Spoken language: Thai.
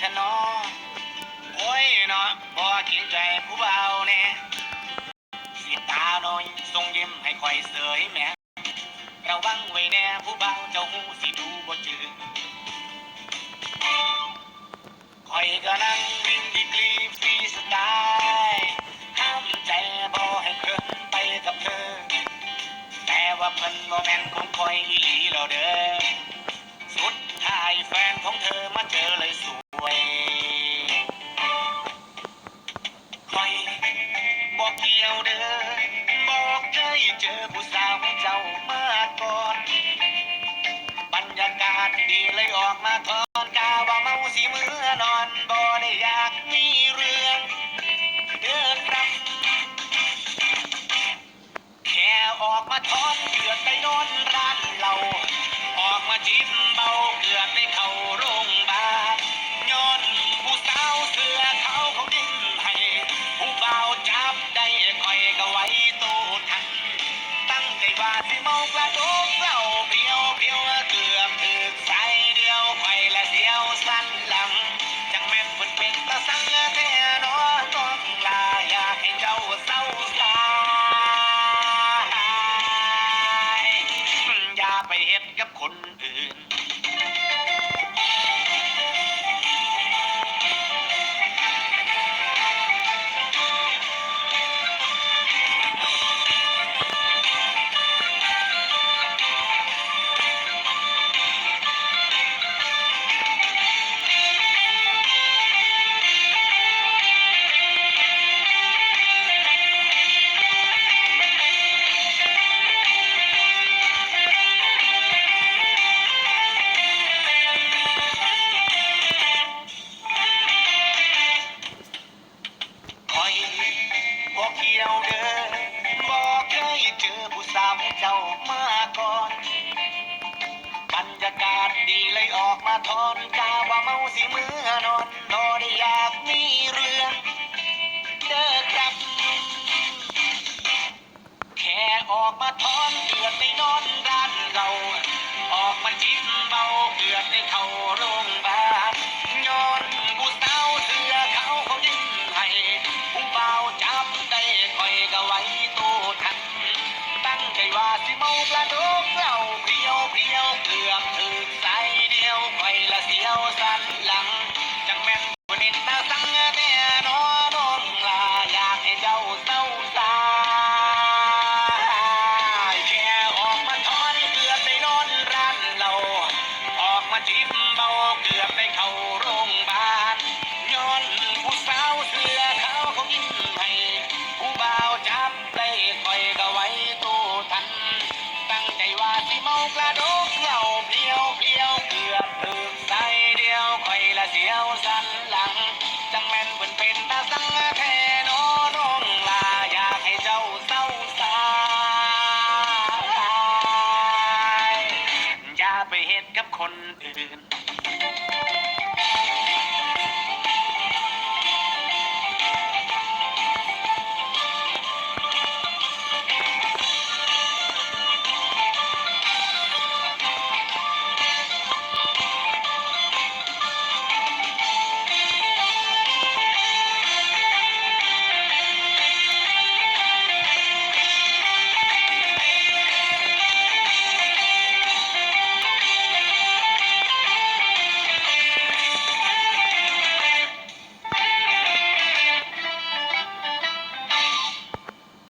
ชะนอโอ้ยเนาะบ่เกรงใจผู้เบาแน่สิตาน้อยทรงยิ้มให้คอยเสยแม่ระวังไว้แน่ผู้เบาเจ้าหูสิดูบ่จืดคอยก็นั่งวิ่งดีกรีฟรีสไตล์ห้ามใจบ่ให้เคลื่อนไปกับเธอ แต่ว่าเพิ่นบ่แม่นของคอยอีหลีแล้วเด้อ ดท้แฟนของเธอมาเจอเลยสวยคอยบอกเกี่ยวเด้อบอกเคยเจอผู้สาวเจ้ามาก่อน บรรยากาศดีเลยออกมาทอนกาว่าเมาสิมือนอนบ่ได้อยากมีเรื่องเดินรำแค่ออกมาทอนเกือบไปนอนร คนำเจ้ามาก่อน บรรยากาศดีเลยออกมาทอนกาว่าเมาสิมือนอนนอได้อยากมีเรื่องเด้อครับ แค่ออกมาทอนเดือดไปนอน เมากระดูกเหงาเปลียวเปลียวเกือบตึกใจเดียวคอยละเสียวสันหลัง จังแม่นเพิ่นเป็นตาสังแทนอร้องลาอยากให้เจ้าเศร้าสายอย่าไปเฮ็ดกับคนอื่น